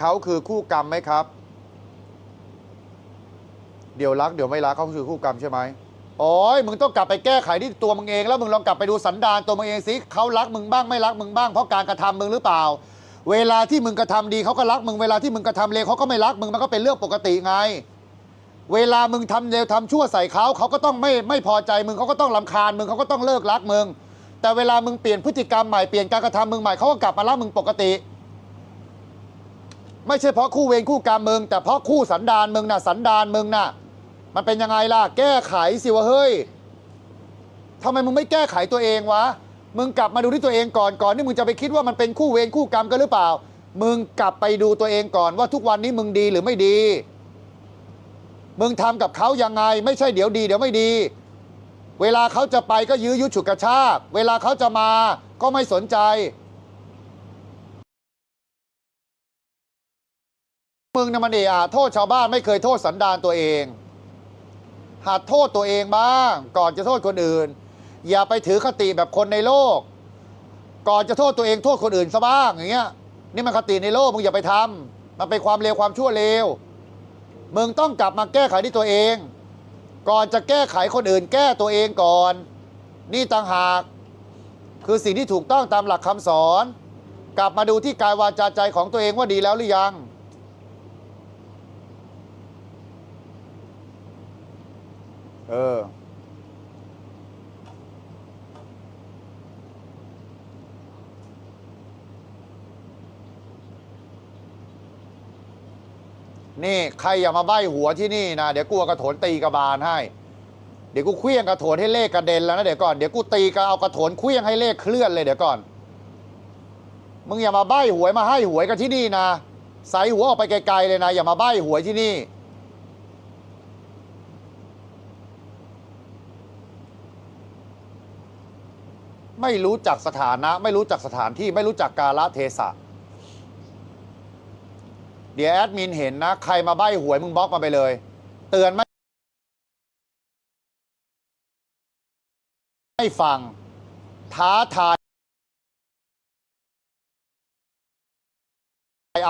เขาคือคู่กรรมไหมครับ เดี๋ยวรักเดี๋ยวไม่รักเขาคือคู่กรรมใช่ไหมโอ้ยมึงต้องกลับไปแก้ไขที่ตัวมึงเองแล้วมึงลองกลับไปดูสันดานตัวมึงเองสิเขารักมึงบ้างไม่รักมึงบ้างเพราะการกระทำมึงหรือเปล่า เวลาที่มึงกระทำดีเขาก็รักมึงเวลาที่มึงกระทำเลวเขาก็ไม่รักมึงมันก็เป็นเรื่องปกติไง เวลามึงทำเลวทำชั่วใส่เขาเขาก็ต้องไม่ไม่พอใจมึงเขาก็ต้องลำคาญมึงเขาก็ต้องเลิกรักมึงแต่เวลามึงเปลี่ยนพฤติกรรมใหม่เปลี่ยนการกระทำมึงใหม่เขาก็กลับมารักมึงปกติ ไม่ใช่เพราะคู่เวรคู่กรรมมึงแต่เพราะคู่สันดานมึงน่ะสันดานมึงน่ะ มันเป็นยังไงล่ะ แก้ไขสิวะเฮ้ยทำไมมึงไม่แก้ไขตัวเองวะ มึงกลับมาดูที่ตัวเองก่อนก่อนที่มึงจะไปคิดว่ามันเป็นคู่เวรคู่กรรมกันหรือเปล่า มึงกลับไปดูตัวเองก่อนว่าทุกวันนี้มึงดีหรือไม่ดี มึงทำกับเขายังไง ไม่ใช่เดี๋ยวดีเดี๋ยวไม่ดี เวลาเขาจะไปก็ยื้อยุดฉุดกระชาก เวลาเขาจะมาก็ไม่สนใจ มึงนะมันเอะอโทษชาวบ้านไม่เคยโทษสันดานตัวเอง หัดโทษตัวเองบ้าง ก่อนจะโทษคนอื่น อย่าไปถือคติแบบคนในโลก ก่อนจะโทษตัวเองโทษคนอื่นซะบ้างอย่างเงี้ย นี่มันคติในโลกมึงอย่าไปทำมันเป็นความเลวความชั่วเลวมึงต้องกลับมาแก้ไขที่ตัวเอง ก่อนจะแก้ไขคนอื่น แก้ตัวเองก่อน นี่ต่างหาก คือสิ่งที่ถูกต้องตามหลักคำสอน กลับมาดูที่กายวาจาใจของตัวเองว่าดีแล้วหรือยัง เออ นี่ใครอย่ามาใบ้หัวที่นี่นะ เดี๋ยวกูเอากระโถนตีกระบาลให้ เดี๋ยวกูเคลี้ยงกระโถนให้เลขกระเด็นแล้วนะเดี๋ยวก่อน เดี๋ยวกูตีกระเอากระโถนเคลี้ยงให้เลขเคลื่อนเลยเดี๋ยวก่อน มึงอย่ามาใบ้หวยมาให้หวยกันที่นี่นะ ใส่หัวออกไปไกลๆเลยนะ อย่ามาใบ้หวยที่นี่ ไม่รู้จักสถานะ ไม่รู้จักสถานที่ ไม่รู้จักกาลเทศะ เดี๋ยวแอดมินเห็นนะ ใครมาใบ้หวยมึงบล็อกมาไปเลย เตือนไม่ไม่ฟัง ท้าทาย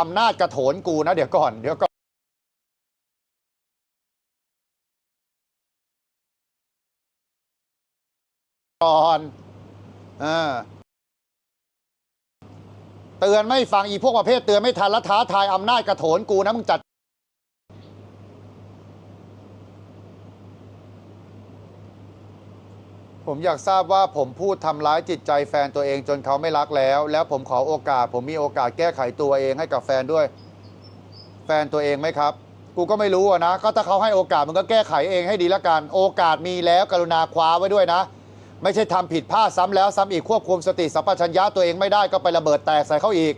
อำนาจกระโถนกูนะเดี๋ยวก่อนเดี๋ยวก่อนก่อน เตือนไม่ฟังอีพวกประเภทเตือนไม่ทันแล้วท้าทายอำนาจกระโถนกูนะมึงจัด ผมอยากทราบว่าผมพูดทำร้ายจิตใจแฟนตัวเองจนเขาไม่รักแล้ว แล้วผมขอโอกาส ผมมีโอกาสแก้ไขตัวเองให้กับแฟนด้วย แฟนตัวเองไหมครับ กูก็ไม่รู้นะ ก็ถ้าเขาให้โอกาสมึงก็แก้ไขเองให้ดีละกัน โอกาสมีแล้วกรุณาคว้าไว้ด้วยนะ ไม่ใช่ทำผิดพลาดซ้ำแล้วซ้ำอีกควบคุมสติสัมปชัญญะตัวเองไม่ได้ก็ไประเบิดแตกใส่เขาอีก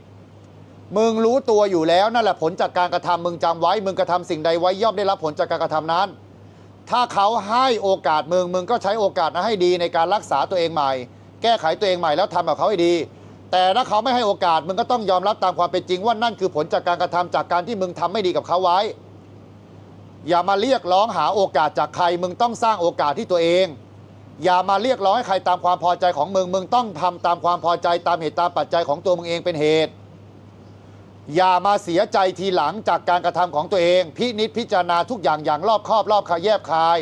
มึงรู้ตัวอยู่แล้วนั่นแหละผลจากการกระทำมึงจำไว้ มึงกระทำสิ่งใดไว้ย่อมได้รับผลจากการกระทำนั้น ถ้าเขาให้โอกาสมึงมึงก็ใช้โอกาสนั้นให้ดีในการรักษาตัวเองใหม่ แก้ไขตัวเองใหม่แล้วทำกับเขาให้ดี แต่ถ้าเขาไม่ให้โอกาสมึงก็ต้องยอมรับตามความเป็นจริงว่านั่นคือผลจากการกระทำจากการที่มึงทำไม่ดีกับเขาไว้ อย่ามาเรียกร้องหาโอกาสจากใครมึงต้องสร้างโอกาสที่ตัวเอง อย่ามาเรียกร้องให้ใครตามความพอใจของมึง มึงต้องทำตามความพอใจตามเหตุตามปัจจัยของตัวมึงเองเป็นเหตุ อย่ามาเสียใจทีหลังจากการกระทำของตัวเอง พินิจพิจารณาทุกอย่างอย่างรอบคอบรอบคายแยบคาย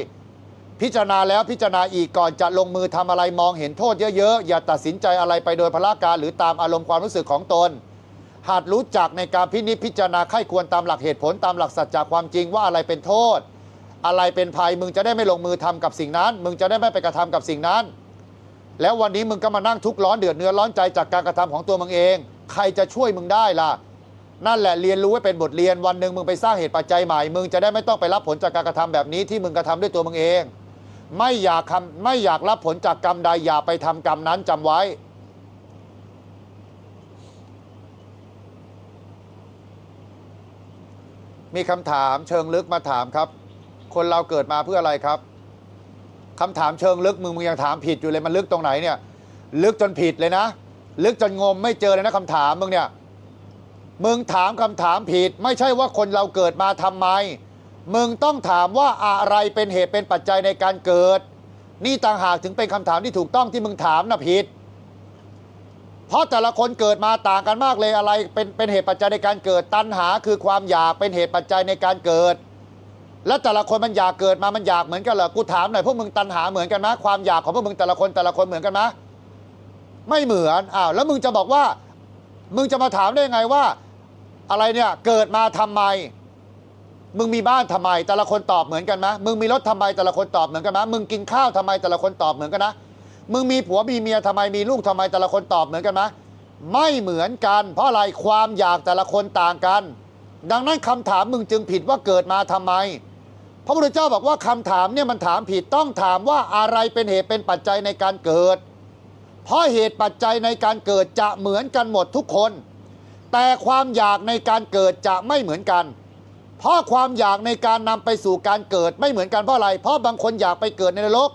พิจารณาแล้วพิจารณาอีกก่อนจะลงมือทำอะไรมองเห็นโทษเยอะๆ อย่าตัดสินใจอะไรไปโดยพละการหรือตามอารมณ์ความรู้สึกของตนหัดรู้จักในการพินิจพิจารณาไข้ควรตามหลักเหตุผลตามหลักสัจจะความจริงว่าอะไรเป็นโทษ อะไรเป็นภัยมึงจะได้ไม่ลงมือทำกับสิ่งนั้น มึงจะได้ไม่ไปกระทำกับสิ่งนั้น แล้ววันนี้มึงก็มานั่งทุกข์ร้อนเดือดเนื้อร้อนใจจากการกระทำของตัวมึงเอง ใครจะช่วยมึงได้ล่ะ นั่นแหละเรียนรู้ไว้เป็นบทเรียนวันหนึ่งมึงไปสร้างเหตุปัจจัยใหม่ มึงจะได้ไม่ต้องไปรับผลจากการกระทำแบบนี้ที่มึงกระทำด้วยตัวมึงเอง ไม่อยากทำไม่อยากรับผลจากกรรมใดอย่าไปทำกรรมนั้นจำไว้มีคำถามเชิงลึกมาถามครับ คนเราเกิดมาเพื่ออะไรครับคำถามเชิงลึกมึงมึงยังถามผิดอยู่เลยมันลึกตรงไหนเนี่ย ลึกจนผิดเลยนะ ลึกจนงมไม่เจอเลยนะคำถามมึงเนี่ย มึงถามคำถามผิด ไม่ใช่ว่าคนเราเกิดมาทำไม มึงต้องถามว่าอะไรเป็นเหตุเป็นปัจจัยในการเกิด นี่ต่างหากถึงเป็นคำถามที่ถูกต้องที่มึงถามนะผิดเพราะแต่ละคนเกิดมาต่างกันมากเลยอะไรเป็นเป็นเหตุปัจจัยในการเกิดตัณหาคือความอยากเป็นเหตุปัจจัยในการเกิด แล้วแต่ละคนมันอยากเกิดมามันอยากเหมือนกันเหรอกูถามหน่อยพวกมึงตัณหาเหมือนกันไหมความอยากของพวกมึงแต่ละคนแต่ละคนเหมือนกันไหมไม่เหมือนอ้าวแล้วมึงจะบอกว่า มึงจะมาถามได้ยังไงว่า อะไรเนี่ยเกิดมาทำไม มึงมีบ้านทำไม แต่ละคนตอบเหมือนกันไหมมึงมีรถทำไมแต่ละคนตอบเหมือนกันไหมมึงกินข้าวทำไมแต่ละคนตอบเหมือนกันนะมึงมีผัวมีเมียทำไมมีลูกทำไมแต่ละคนตอบเหมือนกันไหมไม่เหมือนกัน เพราะอะไรความอยากแต่ละคนต่างกัน ดังนั้นคำถามมึงจึงผิดว่าเกิดมาทำไม พระพุทธเจ้าบอกว่าคำถามเนี่ยมันถามผิดต้องถามว่าอะไรเป็นเหตุเป็นปัจจัยในการเกิด เพราะเหตุปัจจัยในการเกิดจะเหมือนกันหมดทุกคน แต่ความอยากในการเกิดจะไม่เหมือนกัน เพราะความอยากในการนำไปสู่การเกิดไม่เหมือนกันเพราะอะไร เพราะบางคนอยากไปเกิดในนรก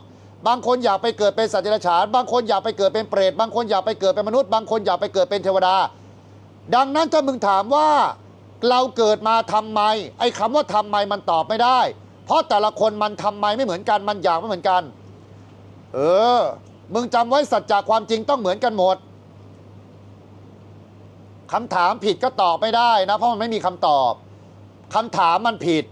บางคนอยากไปเกิดเป็นสัตว์เดรัจฉาน บางคนอยากไปเกิดเป็นเปรต บางคนอยากไปเกิดเป็นมนุษย์ บางคนอยากไปเกิดเป็นเทวดา ดังนั้นถ้ามึงถามว่าเราเกิดมาทำไม ไอ้คำว่าทำไมมันตอบไม่ได้ เพราะแต่ละคนมันทำไมไม่เหมือนกันมันอยากไม่เหมือนกัน เออ มึงจำไว้สัจจะความจริงต้องเหมือนกันหมดคำถามผิดก็ตอบไม่ได้นะ เพราะมันไม่มีคำตอบคำถามมันผิด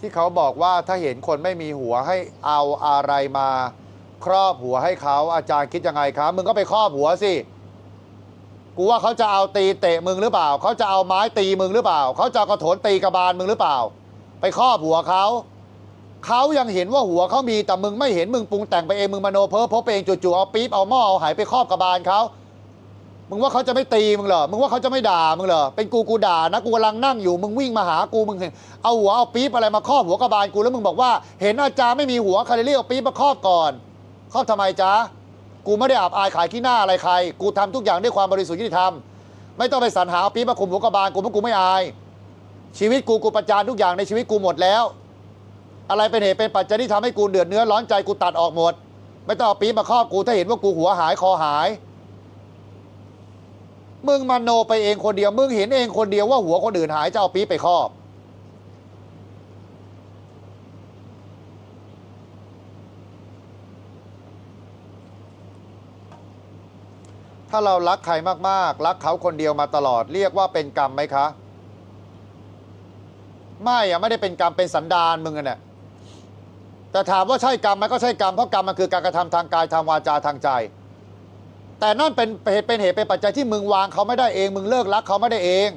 ที่เขาบอกว่าถ้าเห็นคนไม่มีหัวให้เอาอะไรมา ครอบหัวให้เขาอาจารย์คิดยังไงครับมึงก็ไปครอบหัวสิ กูว่าเขาจะเอาตีเตะมึงหรือเปล่า เขาจะเอาไม้ตีมึงหรือเปล่า เขาจะกระโถนตีกระบาลมึงหรือเปล่า ไปครอบหัวเขา เขายังเห็นว่าหัวเขามีแต่มึงไม่เห็นมึงปรุงแต่งไปเองมึงมโนเพ้อพบเองจู่ๆเอาปี๊บเอาหม้อเอาไหไปครอบกระบาลเขา มึงว่าเขาจะไม่ตีมึงเหรอ มึงว่าเขาจะไม่ด่ามึงเหรอ เป็นกูกูด่านะกูกำลังนั่งอยู่มึงวิ่งมาหากูมึงเห็นเอาหัวเอาปี๊บอะไรมาครอบหัวกระบาลกูแล้วมึงบอกว่า เห็นอาจารย์ไม่มีหัวใครเลยเรียเอาปี๊บมาครอบก่อน ครอบทำไมจ๊ะ กูไม่ได้อับอายขายขี้หน้าอะไรใคร กูทำทุกอย่างด้วยความบริสุทธิ์ยุติธรรม ไม่ต้องไปสรรหาเอาปี๊บมาคุมหัวกระบาลกูเพราะกูไม่อาย ชีวิตกูกูประจานทุกอย่างในชีวิตกูหมดแล้ว อะไรเป็นเหตุเป็นปัจจัยที่ทำให้กูเดือดเนื้อร้อนใจกูตัดออกหมด ไม่ต้องเอาปี๊บมาครอบกูถ้าเห็นว่ากูหัวหายคอหาย มึงมโนไปเองคนเดียว มึงเห็นเองคนเดียวว่าหัวคนอื่นหายจะเอาปี๊บไปครอบ ถ้าเรารักใครมากๆ รักเขาคนเดียวมาตลอด เรียกว่าเป็นกรรมไหมคะ ไม่อะไม่ได้เป็นกรรมเป็นสันดานมึงอะเนี่ยแต่ถามว่าใช่กรรมมันก็ใช่กรรมเพราะกรรมมันคือการกระทำทางกายทางวาจาทางใจ แต่นั่นเป็นเหตุเป็นเหตุเป็นปัจจัยที่มึงวางเขาไม่ได้เอง มึงเลิกรักเขาไม่ได้เอง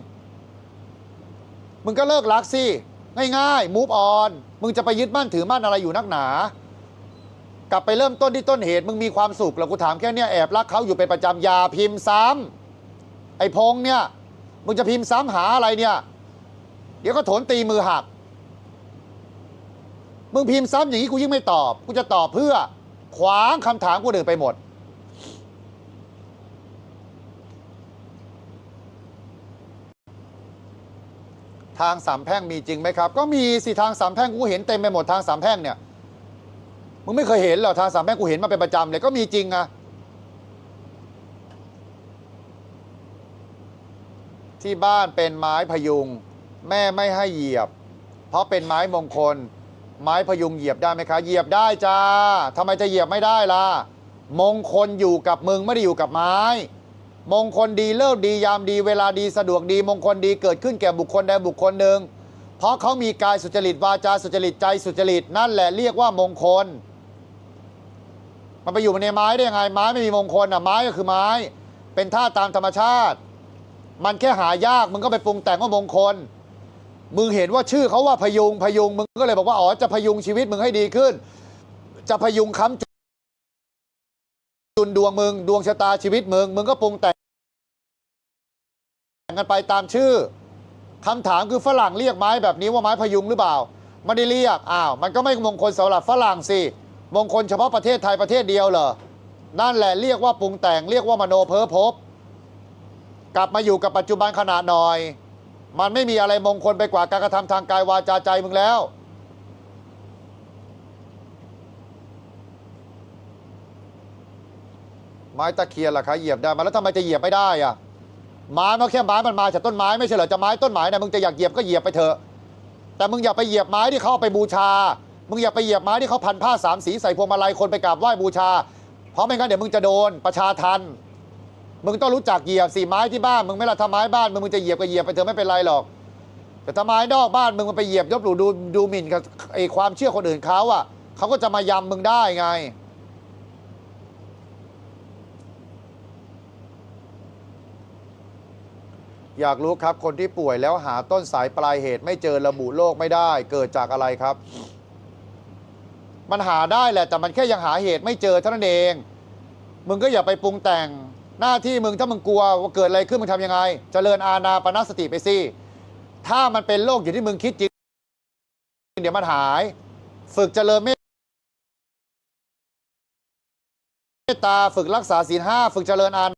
มึงก็เลิกรักสิง่ายๆ move on มึงจะไปยึดมั่นถือมั่นอะไรอยู่นักหนา กลับไปเริ่มต้นที่ต้นเหตุมึงมีความสุขแล้วกูถามแค่เนี้ยแอบรักเขาอยู่เป็นประจำอยาพิมพ์ซ้ำไอ้พงเนี่ยมึงจะพิมพ์ซ้ำหาอะไรเนี่ย เดี๋ยวก็โถนตีมือหัก มึงพิมพ์ซ้ำอย่างนี้กูยิ่งไม่ตอบ กูจะตอบเพื่อ ขวางคำถามกูเดินไปหมด ทางสามแพ่งมีจริงไหมครับ ก็มีสิทางสามแพ่งกูเห็นเต็มไปหมดทางสามแพ่งเนี่ย มึงไม่เคยเห็นเหรอทางสามแพร่งกูเห็นมาเป็นประจำเลยก็มีจริงอะที่บ้านเป็นไม้พยุง แม่ไม่ให้เหยียบ เพราะเป็นไม้มงคล ไม้พยุงเหยียบได้ไหมคะ เหยียบได้จ้าทำไมจะเหยียบไม่ได้ล่ะ มงคลอยู่กับมึงไม่ได้อยู่กับไม้ มงคลดีเลิกดียามดีเวลาดีสะดวกดีมงคลดีเกิดขึ้นแก่บุคคลใดบุคคลหนึ่งเพราะเขามีกายสุจริตวาจาสุจริตใจสุจริตนั่นแหละเรียกว่ามงคล มันไปอยู่ในไม้ได้ยังไง ไม้ไม่มีมงคลอะไม้ก็คือไม้ เป็นท่าตุตามธรรมชาติ มันแค่หายากมึงก็ไปปรุงแต่งว่ามงคล มึงเห็นว่าชื่อเขาว่าพยุงพยุงมึงก็เลยบอกว่าอ๋อจะพยุงชีวิตมึงให้ดีขึ้น จะพยุงค้ำจุนดวงมึงดวงชะตาชีวิตมึงมึงก็ปรุงแต่งกันไปตามชื่อคำถามคือฝรั่งเรียกไม้แบบนี้ว่าไม้พยุงหรือเปล่าไม่ได้เรียกอ้าวมันก็ไม่มงคลสำหรับฝรั่งสิ มงคลเฉพาะประเทศไทยประเทศเดียวเหรอ นั่นแหละเรียกว่าปรุงแต่งเรียกว่ามโนเพ้อพบ กลับมาอยู่กับปัจจุบันขณะหน่อย มันไม่มีอะไรมงคลไปกว่าการกระทำทางกายวาจาใจมึงแล้ว ไม้ตะเคียนล่ะคะเหยียบได้มาแล้วทำไมจะเหยียบไม่ได้อะไม้มันแค่ไม้มันมาจากต้นไม้ไม่ใช่เหรอจะไม้ต้นไม้นะมึงจะอยากเหยียบก็เหยียบไปเถอะแต่มึงอย่าไปเหยียบไม้ที่เขาเอาไปบูชา มึงอย่าไปเหยียบไม้ที่เขาพันผ้าสามสีใส่พวงมาลัยคนไปกราบไหว้บูชา เพราะไม่งั้นเดี๋ยวมึงจะโดนประชาทันมึงต้องรู้จักเหยียบสีไม้ที่บ้านมึงไม่ละทำไม้บ้านมึงมึงจะเหยียบก็เหยียบไปเถอะไม่เป็นไรหรอก แต่ถ้าไม้นอกบ้านมึงมันไปเหยียบยบหลู่ดูดูหมิ่นกับไอความเชื่อคนอื่นเขาอะเขาก็จะมายำมึงได้ไงอยากรู้ครับคนที่ป่วยแล้วหาต้นสายปลายเหตุไม่เจอระบุโรคไม่ได้ เกิดจากอะไรครับ มันหาได้แหละแต่มันแค่ยังหาเหตุไม่เจอเท่านั้นเอง มึงก็อย่าไปปรุงแต่ง หน้าที่มึงถ้ามึงกลัวว่าเกิดอะไรขึ้นมึงทำยังไงเจริญอาณาปณสติไปสิถ้ามันเป็นโรคอย่างที่มึงคิดจริงเดี๋ยวมันหาย ฝึกเจริญเมตตาฝึกรักษาศีลห้าฝึกเจริญอา